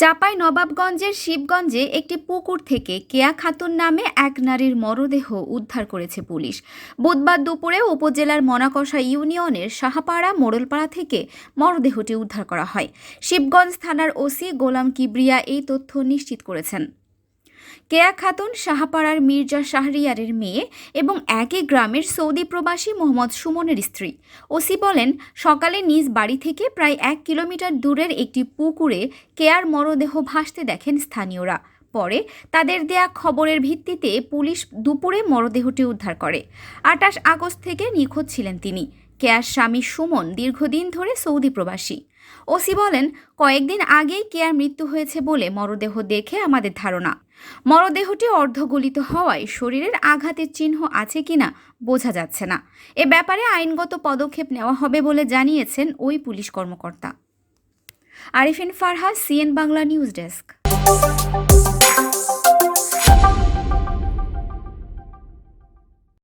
চাপাই নবাবগঞ্জের শিবগঞ্জে একটি পুকুর থেকে কেয়া খাতুন নামে এক নারীর মরদেহ উদ্ধার করেছে পুলিশ। বুধবার দুপুরে উপজেলার মনাকষা ইউনিয়নের সাহাপাড়া মোড়লপাড়া থেকে মরদেহটি উদ্ধার করা হয়। শিবগঞ্জ থানার ওসি গোলাম কিবরিয়া এই তথ্য নিশ্চিত করেছেন। কেয়া খাতুন সাহাপাড়ার মির্জা শাহরিয়ারের মেয়ে এবং একই গ্রামের সৌদি প্রবাসী মোহাম্মদ সুমনের স্ত্রী। ওসি বলেন, সকালে নিজ বাড়ি থেকে প্রায় এক কিলোমিটার দূরের একটি পুকুরে কেয়ার মরদেহ ভাসতে দেখেন স্থানীয়রা। পরে তাদের দেয়া খবরের ভিত্তিতে পুলিশ দুপুরে মরদেহটি উদ্ধার করে। আটাশ আগস্ট থেকে নিখোঁজ ছিলেন তিনি। কেয়ার স্বামী সুমন দীর্ঘদিন ধরে সৌদি প্রবাসী। ওসি বলেন, কয়েকদিন আগেই কেয়ার মৃত্যু হয়েছে বলে মরদেহ দেখে আমাদের ধারণা। মরদেহটি অর্ধগলিত হওয়ায় শরীরের আঘাতের চিহ্ন আছে কিনা বোঝা যাচ্ছে না। এ ব্যাপারে আইনগত পদক্ষেপ নেওয়া হবে বলে জানিয়েছেন ওই পুলিশ কর্মকর্তা। Arifin Farhas CN Bangla news desk.